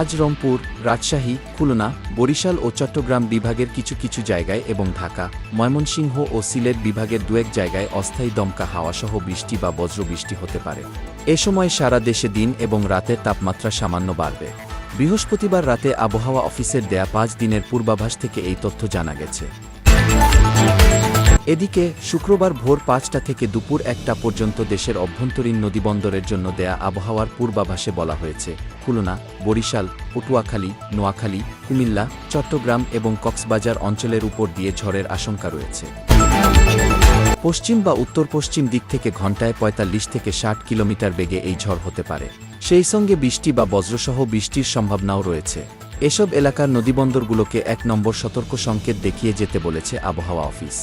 আজ রংপুর, রাজশাহী, খুলনা, বরিশাল ও চট্টগ্রাম বিভাগের কিছু কিছু জায়গায় এবং ঢাকা, ময়মনসিংহ ও সিলেট বিভাগের দুয়েক জায়গায় অস্থায়ী দমকা হাওয়াসহ বৃষ্টি বা বজ্রবৃষ্টি হতে পারে। এ সময় সারা দেশে দিন এবং রাতের তাপমাত্রা সামান্য বাড়বে। বৃহস্পতিবার রাতে আবহাওয়া অফিসের দেয়া পাঁচ দিনের পূর্বাভাস থেকে এই তথ্য জানা গেছে। এদিকে, শুক্রবার ভোর পাঁচটা থেকে দুপুর একটা পর্যন্ত দেশের অভ্যন্তরীণ নদীবন্দরের জন্য দেয়া আবহাওয়ার পূর্বাভাসে বলা হয়েছে, খুলনা, বরিশাল, পটুয়াখালী, নোয়াখালী, কুমিল্লা, চট্টগ্রাম এবং কক্সবাজার অঞ্চলের উপর দিয়ে ঝড়ের আশঙ্কা রয়েছে। পশ্চিম বা উত্তর পশ্চিম দিক থেকে ঘন্টায় ৪৫ থেকে ষাট কিলোমিটার বেগে এই ঝড় হতে পারে। সেই সঙ্গে বৃষ্টি বা বজ্রসহ বৃষ্টির সম্ভাবনাও রয়েছে। এসব এলাকার নদীবন্দরগুলোকে এক নম্বর সতর্ক সংকেত দেখিয়ে যেতে বলেছে আবহাওয়া অফিস।